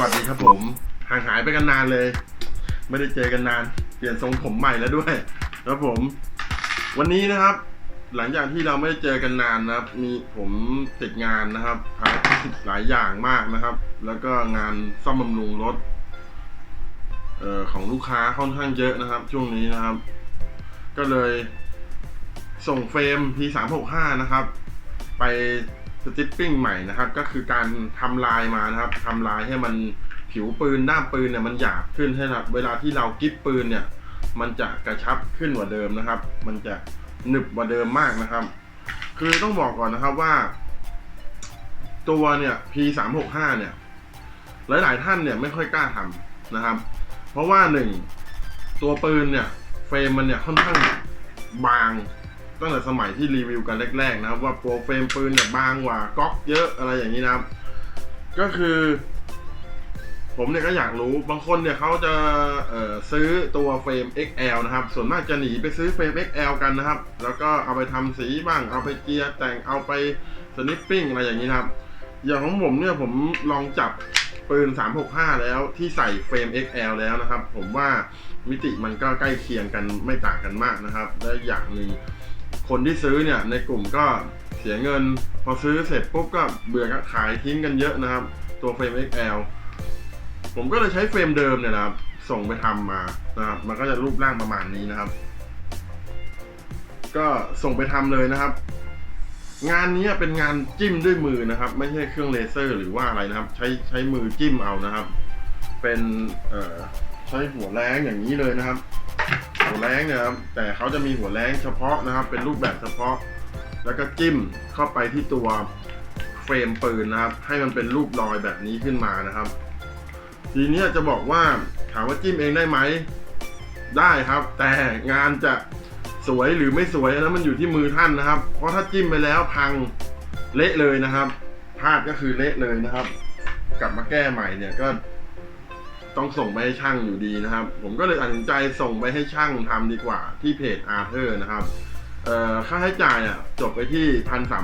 วัสดีครับผมห่างหายไปกันนานเลย ไม่ได้เจอกันนาน เปลี่ยนทรงผมใหม่แล้วด้วยครับผม วันนี้นะครับ หลังจากที่เราไม่ได้เจอกันนานนะครับ มีผมติดงานนะครับภารกิจหลายอย่างมากนะครับ แล้วก็งานซ่อมบำรุงรถเอ่อของลูกค้าค่อนข้างเยอะนะครับ ช่วงนี้นะครับ ก็เลยส่งเฟรม P365 นะครับ ไป สติปปิ้งใหม่นะครับ ก็คือการทำลายมานะครับทำลายให้มันผิวปืนด้ามปืนเนี่ยมันหยาบขึ้นให้นะเวลาที่เรากิ๊บปืนเนี่ย มันจะกระชับขึ้นกว่าเดิมนะครับ มันจะหนึบกว่าเดิมมากนะครับ คือต้องบอกก่อนนะครับว่า ตัวเนี่ย P365 เนี่ย หลายๆท่านเนี่ยไม่ค่อยกล้าทำนะครับ เพราะว่าหนึ่งตัวปืนเนี่ยเฟรมมันเนี่ยค่อนข้างบาง ตั้งแต่สมัยที่รีวิวกันแรกๆนะว่าโปรเฟรมปืนเนี่ยบางกว่าก๊อกเยอะอะไรอย่างนี้นะครับก็คือ ผมเนี่ยก็อยากรู้บางคนเนี่ยเขาจะซื้อตัวเฟรม XL นะครับ ส่วนมากจะหนีไปซื้อเฟรม XL กันนะครับ แล้วก็เอาไปทำสีบ้างเอาไปเจียร์แต่งเอาไปสนิปปิ้งอะไรอย่างนี้นะครับอย่างของผมเนี่ยผมลองจับปืน 365 แล้วที่ใส่เฟรม XL แล้วนะครับ ผมว่ามิติมันก็ใกล้เคียงกันไม่ต่างกันมากนะครับ และอย่างหนึ่ง คนที่ซื้อเนี่ยในกลุ่มก็เสียเงิน พอซื้อเสร็จปุ๊บก็เบื่อก็ขายทิ้งกันเยอะนะครับ ตัวเฟรม XL ผมก็เลยใช้เฟรมเดิมเนี่ยนะครับ ส่งไปทำมานะครับ มันก็จะรูปร่างประมาณนี้นะครับ ก็ส่งไปทำเลยนะครับ งานนี้เป็นงานจิ้มด้วยมือนะครับ ไม่ใช่เครื่องเลเซอร์หรือว่าอะไรนะครับ ใช้ใช้มือจิ้มเอานะครับ เป็นใช้หัวแรงอย่างนี้เลยนะครับ หัวแรงนี่ยครับแต่เขาจะมีหัวแรงเฉพาะนะครับ เป็นรูปแบบเฉพาะ แล้วก็จิ้มเข้าไปที่ตัวเฟรมปืนนะครับ ให้มันเป็นรูปรอยแบบนี้ขึ้นมานะครับ ทีนี้จะบอกว่าถามว่าจิ้มเองได้ไหมได้ครับ แต่งานจะสวยหรือไม่สวยนนั้นมันอยู่ที่มือท่านนะครับ เพราะถ้าจิ้มไปแล้วพังเละเลยนะครับพลาดก็คือเละเลยนะครับ กลับมาแก้ใหม่เนี่ยก็ ต้องส่งไปให้ช่างอยู่ดีนะครับ ผมก็เลยตัดสินใจส่งไปให้ช่างทำดีกว่าที่เพจอาร์เธอร์นะครับค่าใช้จ่ายอะจบไปที่พันสาม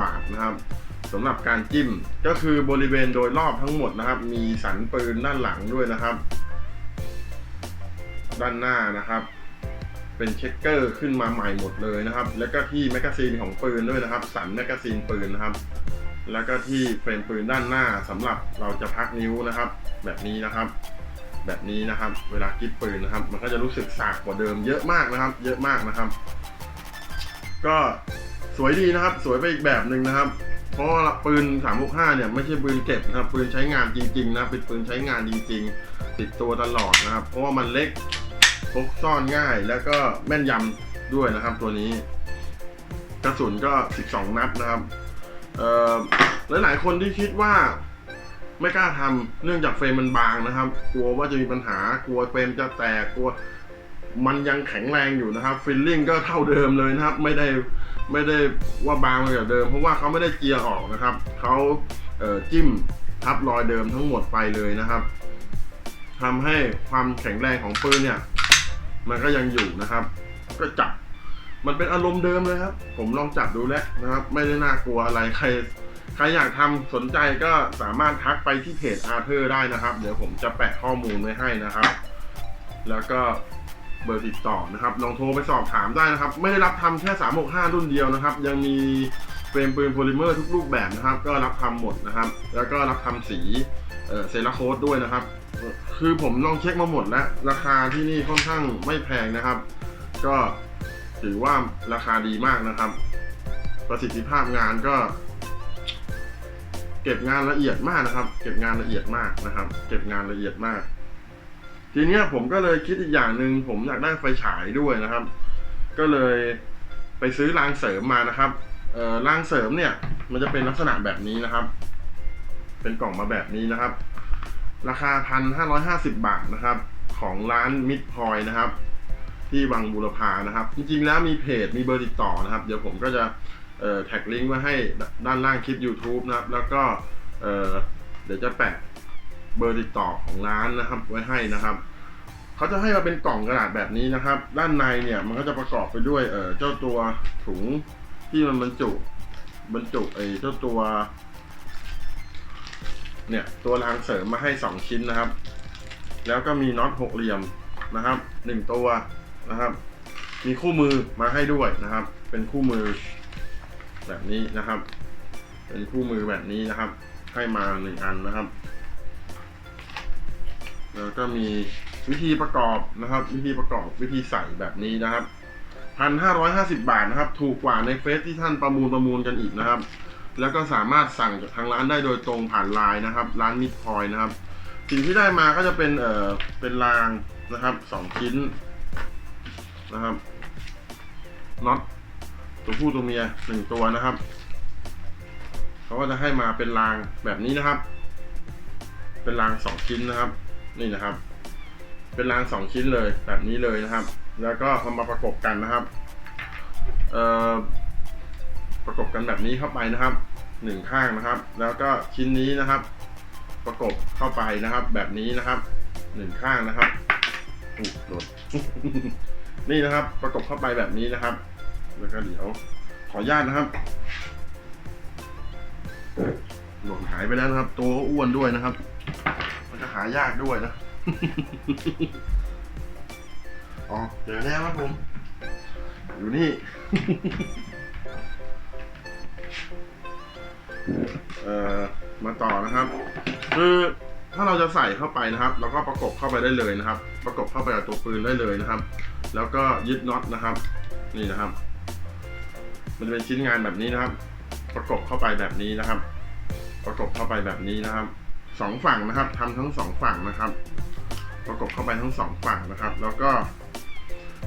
บาทนะครับสำหรับการจิ้มก็คือบริเวณโดยรอบทั้งหมดนะครับ มีสันปืนด้านหลังด้วยนะครับ ด้านหน้านะครับ เป็นเช็คเกอร์ขึ้นมาใหม่หมดเลยนะครับ แล้วก็ที่แมกกาซีนของปืนด้วยนะครับ สันแมกกาซีนปืนนะครับ แล้วก็ที่เฟรมปืนด้านหน้าสำหรับเราจะพักนิ้วนะครับ แบบนี้นะครับ แบบนี้นะครับ เวลากิ๊บปืนนะครับ มันก็จะรู้สึกสากกว่าเดิมเยอะมากนะครับ เยอะมากนะครับ ก็สวยดีนะครับ สวยไปอีกแบบหนึ่งนะครับ เพราะว่าปืน365เนี่ยไม่ใช่ปืนเก็บนะครับ ปืนใช้งานจริงๆนะเป็นปืนใช้งานจริง ๆ ติดตัวตลอดนะครับ เพราะว่ามันเล็กพกซ่อนง่ายแล้วก็แม่นยำด้วยนะครับ ตัวนี้ กระสุนก็ 12 นัดนะครับเอ่อหลายๆคนที่คิดว่า ไม่กล้าทำเนื่องจากเฟรมมันบางนะครับ กลัวว่าจะมีปัญหากลัวเฟรมจะแตกกลัวมันยังแข็งแรงอยู่นะครับฟิลลิ่งก็เท่าเดิมเลยนะครับ ไม่ได้ไม่ได้ว่าบางไปกว่าเดิม เพราะว่าเขาไม่ได้เจียร์ออกนะครับเขาเจิ้มทับรอยเดิมทั้งหมดไปเลยนะครับทำให้ความแข็งแรงของปืนเนี่ย มันก็ยังอยู่นะครับ ก็จับมันเป็นอารมณ์เดิมเลยครับ ผมลองจับดูแล้วนะครับ ไม่ได้น่ากลัวอะไรใคร ใครอยากทำสนใจก็สามารถทักไปที่เพจอาร์เธอร์ได้นะครับ เดี๋ยวผมจะแปะข้อมูลไว้ให้นะครับ แล้วก็เบอร์ติดต่อนะครับลองโทรไปสอบถามได้นะครับ ไม่ได้รับทำแค่ 365 รุ่นเดียวนะครับ ยังมีเฟรมปืนโพลิเมอร์ทุกรูปแบบนะครับ ก็รับทำหมดนะครับ แล้วก็รับทำสีเอ่อเซราโคดด้วยนะครับ คือผมลองเช็คมาหมดแล้ว ราคาที่นี่ค่อนข้างไม่แพงนะครับ ก็ถือว่าราคาดีมากนะครับ ประสิทธิภาพงานก็ เก็บงานละเอียดมากนะครับ เก็บงานละเอียดมากนะครับ เก็บงานละเอียดมาก ทีเนี้ยผมก็เลยคิดอีกอย่างหนึ่งผมอยากได้ไฟฉายด้วยนะครับ ก็เลยไปซื้อรางเสริมมานะครับเอ่อรางเสริมเนี่ย มันจะเป็นลักษณะแบบนี้นะครับ เป็นกล่องมาแบบนี้นะครับ ราคาพันห้าร้อยห้าสิบบาทนะครับ ของร้านมิดพอยนะครับ ที่วังบูรพานะครับ จริงๆแล้วมีเพจมีเบอร์ติดต่อนะครับ เดี๋ยวผมก็จะ แท็กลิงก์ไว้ให้ด้านล่างคลิป YouTube นะครับ แล้วก็เเดี๋ยวจะแปะเบอร์ติดต่อของร้านนะครับ ไว้ให้นะครับเขาจะให้มาเป็นกล่องกระดาษแบบนี้นะครับ ด้านในเนี่ยมันก็จะประกอบไปด้วยเอ่อเจ้าตัวถุงที่มันบรรจุบรรจุไอ้เจ้าตัว เนี่ยตัวรางเสริมมาให้สองชิ้นนะครับ แล้วก็มีน็อตหกเหลี่ยมนะครับหนึ่งตัวนะครับ มีคู่มือมาให้ด้วยนะครับ เป็นคู่มือ แบบนี้นะครับ เป็นคู่มือแบบนี้นะครับให้มาหนึ่งอันนะครับ แล้วก็มีวิธีประกอบนะครับ วิธีประกอบวิธีใส่แบบนี้นะครับพันห้าร้อยห้าสิบาทนะครับ ถูกกว่าในเฟซที่ท่านประมูลประมูลกันอีกนะครับ แล้วก็สามารถสั่งจากทางร้านได้โดยตรงผ่านไลน์นะครับ ร้านมิดพอยนะครับ สิ่งที่ได้มาก็จะเป็นเอ่อเป็นรางนะครับสองชิ้นนะครับน็อต ตัวผู้ตัวเมียหนึ่งตัวนะครับเขาก็จะให้มาเป็นรางแบบนี้นะครับ เป็นรางสองชิ้นนะครับ นี่นะครับ เป็นรางสองชิ้นเลยแบบนี้เลยนะครับ แล้วก็เอามาประกบกันนะครับเอ่อประกบกันแบบนี้เข้าไปนะครับหนึ่งข้างนะครับ แล้วก็ชิ้นนี้นะครับ ประกบเข้าไปนะครับ แบบนี้นะครับหนึ่งข้างนะครับอุ๊ยหล่นนี่นะครับ ประกบเข้าไปแบบนี้นะครับ แล้วก็เดี๋ยวขออนุญาตนะครับหล่นหายไปแล้วนะครับ ตัวก็อ้วนด้วยนะครับ มันจะหายากด้วยนะ อ๋อเจอแล้วครับผม อยู่นี่ เอ่อ มาต่อนะครับ คือถ้าเราจะใส่เข้าไปนะครับ เราก็ประกบเข้าไปได้เลยนะครับ ประกบเข้าไปกับตัวปืนได้เลยนะครับ แล้วก็ยึดน็อตนะครับ นี่นะครับ มันเป็นชิ้นงานแบบนี้นะครับ ประกบเข้าไปแบบนี้นะครับ ประกบเข้าไปแบบนี้นะครับสองฝั่งนะครับทำทั้งสองฝั่งนะครับ ประกบเข้าไปทั้งสองฝั่งนะครับ แล้วก็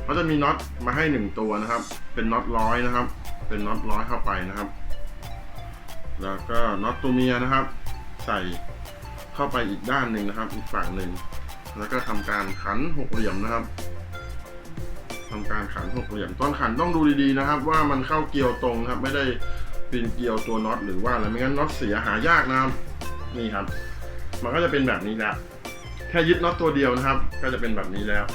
เขาจะมีน็อตมาให้หนึ่งตัวนะครับ เป็นน็อตร้อยนะครับ เป็นน็อตร้อยเข้าไปนะครับ แล้วก็น็อตตัวเมียนะครับ ใส่เข้าไปอีกด้านหนึ่งนะครับ อีกฝั่งหนึ่งแล้วก็ทำการขันหกเหลี่ยมนะครับ ทำการขันหกเหลี่ยมตอนขันต้องดูดีๆนะครับ ว่ามันเข้าเกลียวตรงครับ ไม่ได้ปีนเกลียวตัวน็อตหรือว่าอะไรไม่งั้นน็อตเสียหายากนะครับนี่ครับ มันก็จะเป็นแบบนี้แล้วแค่ยึดน็อตตัวเดียวนะครับ ก็จะเป็นแบบนี้แล้ว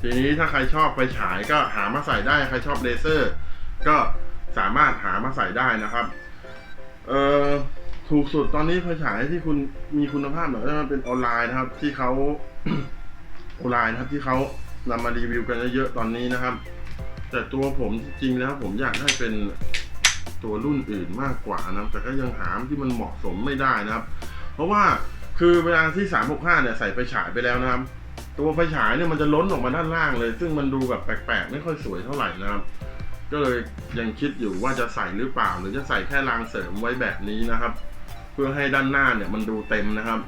ทีนี้ถ้าใครชอบไฟฉายก็หามาใส่ได้ใครชอบเลเซอร์ ก็สามารถหามาใส่ได้นะครับเอ่อถูกสุดตอนนี้ไฟฉายที่คุณมีคุณภาพหน่อยจะเป็นออนไลน์นะครับ ที่เขาออนไลน์นะครับที่เขา นำมารีวิวกันเยอะๆตอนนี้นะครับ แต่ตัวผมจริงๆแล้วผมอยากให้เป็นตัวรุ่นอื่นมากกว่านะแต่ก็ยังหาที่มันเหมาะสมไม่ได้นะครับ เพราะว่าคือเวลาที่ 365 เนี่ยใส่ไฟฉายไปแล้วนะครับ ตัวไฟฉายเนี่ยมันจะล้นออกมาด้านล่างเลย ซึ่งมันดูแบบแปลกๆ ไม่ค่อยสวยเท่าไหร่นะครับ ก็เลยยังคิดอยู่ว่าจะใส่หรือเปล่า หรือจะใส่แค่รางเสริมไว้แบบนี้นะครับ เพื่อให้ด้านหน้าเนี่ยมันดูเต็มนะครับ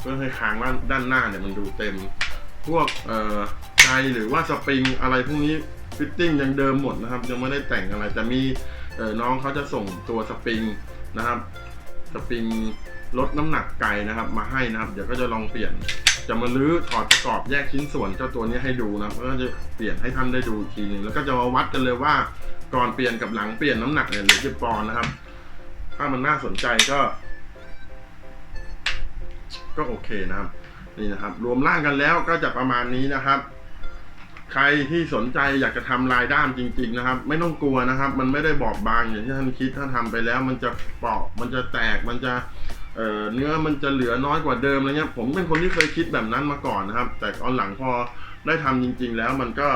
เพื่อให้คางด้านด้านหน้าเนี่ยมันดูเต็ม พวกเอ่อ ใจหรือว่าสปริงอะไรพวกนี้ฟิตติ้งยังเดิมหมดนะครับ ยังไม่ได้แต่งอะไรแต่มีน้องเขาจะส่งตัวสปริงนะครับสปริงลดน้ำหนักไก่นะครับ มาให้นะครับ เดี๋ยวก็จะลองเปลี่ยน จะมาลื้อถอดประกอบแยกชิ้นส่วนเจ้าตัวนี้ให้ดูนะก็จะเปลี่ยนให้ท่านได้ดูอีกทีนึงแล้วก็จะมาวัดกันเลยว่าก่อนเปลี่ยนกับหลังเปลี่ยนน้ำหนักเนี่ยหลือกี่ปอนนะครับ ถ้ามันน่าสนใจก็ ก็โอเคนะครับ นี่นะครับ รวมร่างกันแล้วก็จะประมาณนี้นะครับ ใครที่สนใจอยากจะทำลายด้ามจริง ๆ นะครับ ไม่ต้องกลัวนะครับ มันไม่ได้บอบบางอย่างที่ท่านคิดถ้าทำไปแล้ว มันจะเปราะมันจะแตกมันจะเเนื้อมันจะเหลือน้อยกว่าเดิมอะไรเงี้ยผมเป็นคนที่เคยคิดแบบนั้นมาก่อนนะครับ แต่ตอนหลังพอได้ทำจริง ๆ แล้วมันก็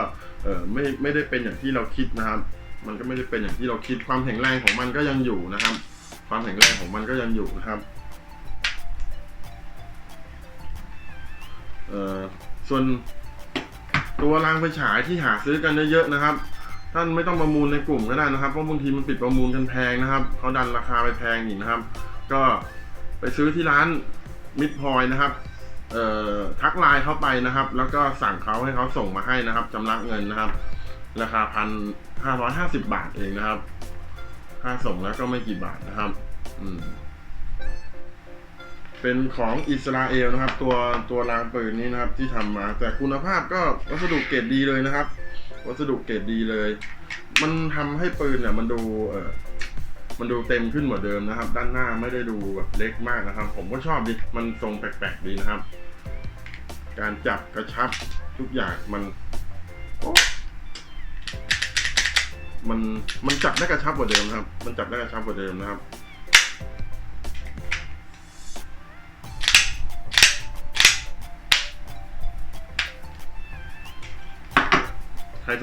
ไม่ไม่ได้เป็นอย่างที่เราคิดนะครับ มันก็ไม่ได้เป็นอย่างที่เราคิดความแข็งแรงของมันก็ยังอยู่นะครับ ความแข็งแรงของมันก็ยังอยู่นะครับเออส่วน ตัวรางไฟฉายที่หาซื้อกันเยอะๆนะครับ ท่านไม่ต้องประมูลในกลุ่มก็ได้นะครับ เพราะบางทีมันปิดประมูลกันแพงนะครับเขาดันราคาไปแพงอีกนะครับ ก็ไปซื้อที่ร้านมิดพอยนะครับเอ่อทักไลน์เข้าไปนะครับ แล้วก็สั่งเขาให้เขาส่งมาให้นะครับจำระเงินนะครับ ราคาพันห้าร้อยห้าสิบบาทเองนะครับ ค่าส่งแล้วก็ไม่กี่บาทนะครับ อืม เป็นของอิสราเอลนะครับ ตัวตัวรางปืนนี้นะครับที่ทำมา แต่คุณภาพก็วัสดุเกรดดีเลยนะครับ วัสดุเกรดดีเลย มันทำให้ปืนเนี่ยมันดูเออมันดูเต็มขึ้นกว่าเดิมนะครับ ด้านหน้าไม่ได้ดูแบบเล็กมากนะครับ ผมก็ชอบดีมันทรงแปลกๆดีนะครับ การจับกระชับทุกอย่างมันมันมันจับได้กระชับกว่าเดิมนะครับ มันจับได้กระชับกว่าเดิมนะครับ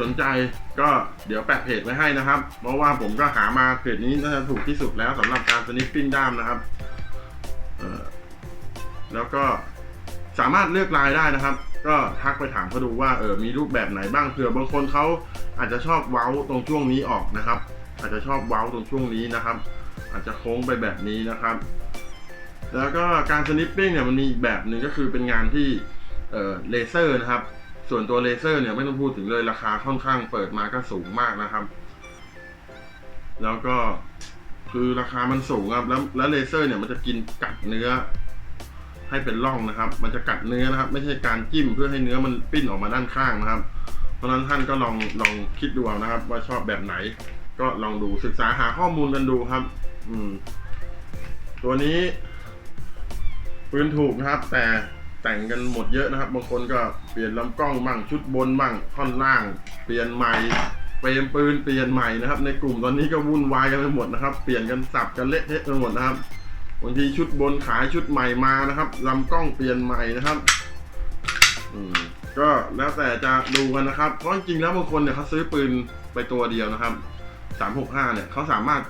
สนใจก็เดี๋ยวแปะเพจไว้ให้นะครับ เพราะว่าผมก็หามาเพจนี้น่าจะถูกที่สุดแล้วสำหรับการสนิปปิ้นด้ามนะครับเออแล้วก็สามารถเลือกลายได้นะครับ ก็ทักไปถามเขาดูว่าเออมีรูปแบบไหนบ้างเผื่อบางคนเขาอาจจะชอบเว้าตรงช่วงนี้ออกนะครับ อาจจะชอบเว้าตรงช่วงนี้นะครับ อาจจะโค้งไปแบบนี้นะครับ แล้วก็การสนิปปิ้งเนี่ยมันมีอีกแบบหนึ่งก็คือเป็นงานที่เออเลเซอร์นะครับ ส่วนตัวเลเซอร์เนี่ยไม่ต้องพูดถึงเลยราคาค่อนข้างเปิดมาก็สูงมากนะครับ แล้วก็คือราคามันสูงครับ แล้วแล้วเลเซอร์เนี่ยมันจะกินกัดเนื้อ ให้เป็นร่องนะครับ มันจะกัดเนื้อนะครับ ไม่ใช่การจิ้มเพื่อให้เนื้อมันปิ้นออกมาด้านข้างนะครับ เพราะฉะนั้นท่านก็ลองลองคิดดูเอานะครับ ว่าชอบแบบไหน ก็ลองดูศึกษาหาข้อมูลกันดูครับ อืม ตัวนี้ปืนถูกนะครับ แต่ แต่งกันหมดเยอะนะครับบางคนก็เปลี่ยนลำกล้องบ้างชุดบนบ้างท่อนล่าง เปลี่ยนใหม่เฟรมปืนเปลี่ยนใหม่นะครับ ในกลุ่มตอนนี้ก็วุ่นวายกันไปหมดนะครับ เปลี่ยนกันสับกันเละเทะไปหมดนะครับบางทีชุดบนขายชุดใหม่มานะครับลำกล้องเปลี่ยนใหม่นะครับก็แล้วแต่จะดูกันนะครับ เพราะจริงๆแล้วบางคนเนี่ยเขาซื้อปืนไปตัวเดียวนะครับสามหกห้าเนี่ยเขาสามารถ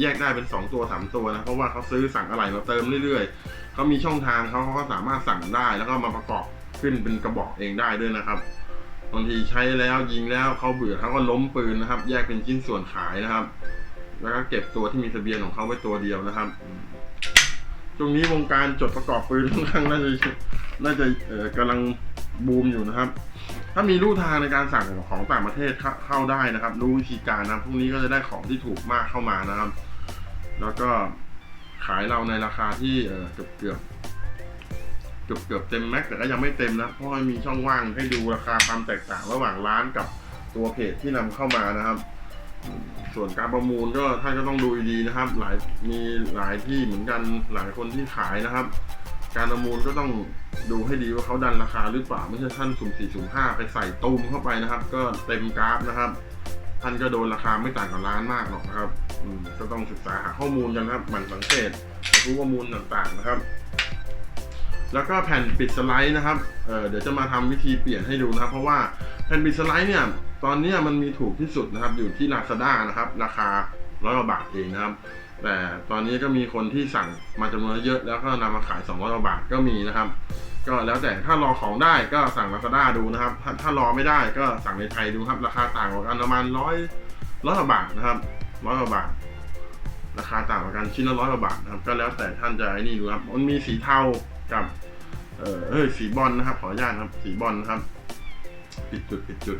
แยกได้เป็นสองตัวสามตัวนะ เพราะว่าเขาซื้อสั่งอะไรมาเติมเรื่อยๆ เขามีช่องทางเขาเขาก็สามารถสั่งได้ แล้วก็มาประกอบขึ้นเป็นกระบอกเองได้ด้วยนะครับบางทีใช้แล้วยิงแล้วเขาเบื่อเขาก็ล้มปืนนะครับ แยกเป็นชิ้นส่วนขายนะครับ แล้วก็เก็บตัวที่มีทะเบียนของเขาไว้ตัวเดียวนะครับช่วงนี้วงการจดประกอบปืนค่อนข้างน่าจะน่าจะเออกำลังบูมอยู่นะครับ ถ้ามีลู่ทางในการสั่งของต่างประเทศเข้าได้นะครับ รู้วิธีการนะครับพวกนี้ก็จะได้ของที่ถูกมากเข้ามานะครับ แล้วก็ ขายเราในราคาที่เออเกือบเกือบเกือบเกือบเต็มแม็กแต่ก็ยังไม่เต็มนะ เพราะมันมีช่องว่างให้ดูราคาความแตกต่างระหว่างร้านกับตัวเพจที่นำเข้ามานะครับ ส่วนการประมูลก็ท่านก็ต้องดูดีนะครับ หลายมีหลายที่เหมือนกันหลายคนที่ขายนะครับ การประมูลก็ต้องดูให้ดีว่าเขาดันราคาหรือเปล่าไม่ใช่ท่านสุ่มสี่สุ่มห้าไปใส่ตูมเข้าไปนะครับ ก็เต็มกราฟนะครับ ท่านก็โดนราคาไม่ต่างกับร้านมากหรอกนะครับอืมก็ต้องศึกษาหาข้อมูลกันนะครับหมั่นสังเกตรู้ข้อมูลต่างๆนะครับ แล้วก็แผ่นปิดสไลด์นะครับเเดี๋ยวจะมาทำวิธีเปลี่ยนให้ดูนะครับ เพราะว่าแผ่นปิดสไลด์เนี่ย ตอนนี้มันมีถูกที่สุดนะครับ อยู่ที่ Lazada นะครับ ราคาร้อยกว่าบาทเองนะครับ แต่ตอนนี้ก็มีคนที่สั่งมาจำนวนเยอะแล้วก็นำมาขาย200กว่าบาทก็มีนะครับ ก็แล้วแต่ถ้ารอของได้ก็สั่ง Lazada ดูนะครับถ้าถ้ารอไม่ได้ก็สั่งในไทยดูครับ ราคาต่างกันประมาณร้อยร้อยกว่าบาทนะครับร้อยกว่าบาท ราคาต่างกันชิ้นละร้อยกว่าบาทนะครับ ก็แล้วแต่ท่านจะไอ้นี่ดูครับมันมีสีเทากับ เออเอยสีบอลนะครับ ขออนุญาตครับสีบอลนะครับ ปิดจุดปิดจุด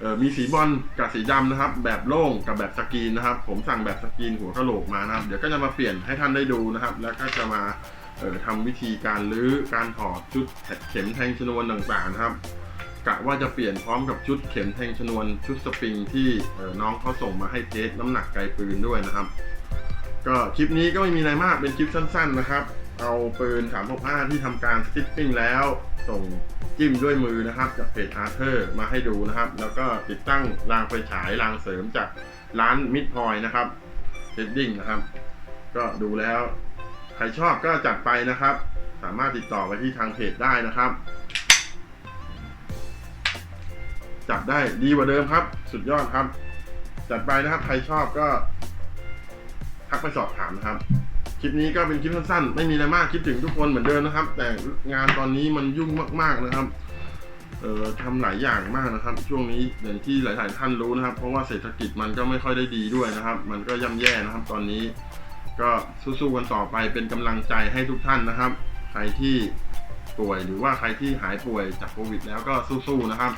เออมีสีบอลกับสีดำนะครับ แบบโล่งกับแบบสกรีนนะครับ ผมสั่งแบบสกรีนหัวกะโหลกมานะครับ เดี๋ยวก็จะมาเปลี่ยนให้ท่านได้ดูนะครับ แล้วก็จะมา เออทำวิธีการรื้อการถอดชุดเข็มแทงชนวนต่างๆนะครับกะว่าจะเปลี่ยนพร้อมกับชุดเข็มแทงชนวนชุดสปริงที่เออน้องเขาส่งมาให้เทสน้ำหนักไกลปืนด้วยนะครับ ก็คลิปนี้ก็ไม่มีอะไรมากเป็นคลิปสั้น ๆนะครับ เอาปืน 365 ที่ทำการสติปปิ้งแล้วส่งจิ้มด้วยมือนะครับจากเพจอาร์เธอร์มาให้ดูนะครับ แล้วก็ติดตั้งรางไฟฉายรางเสริมจากร้านมิดพอยนะครับเฮดดิ้งนะครับ ก็ดูแล้ว ใครชอบก็จัดไปนะครับ สามารถติดต่อไปที่ทางเพจได้นะครับ จัดได้ดีกว่าเดิมครับ สุดยอดครับ จัดไปนะครับ ใครชอบก็ทักไปสอบถามนะครับ คลิปนี้ก็เป็นคลิปสั้นๆ ไม่มีอะไรมากคิดถึงทุกคนเหมือนเดิมนะครับ แต่งานตอนนี้มันยุ่งมากๆนะครับเอ่อทำหลายอย่างมากนะครับ ช่วงนี้อย่างที่หลาย ๆ ท่านรู้นะครับ เพราะว่าเศรษฐกิจมันก็ไม่ค่อยได้ดีด้วยนะครับ มันก็ย่ำแย่นะครับ ตอนนี้ ก็สู้ๆกันต่อไปเป็นกำลังใจให้ทุกท่านนะครับ ใครที่ป่วยหรือว่าใครที่หายป่วยจากโควิด แล้วก็สู้ๆนะครับ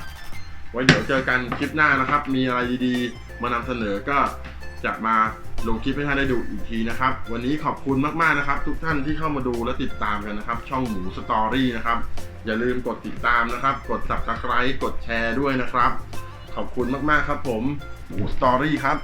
ไว้เดี๋ยวเจอกันคลิปหน้านะครับ มีอะไรดีๆ มานำเสนอก็จะมาลงคลิปให้ท่านได้ดูอีกทีนะครับ วันนี้ขอบคุณมากๆนะครับ ทุกท่านที่เข้ามาดูและติดตามกันนะครับ ช่องหมูสตอรี่นะครับ อย่าลืมกดติดตามนะครับ กด subscribe กดแชร์ด้วยนะครับ ขอบคุณมากๆครับผมหมูสตอรี่ครับ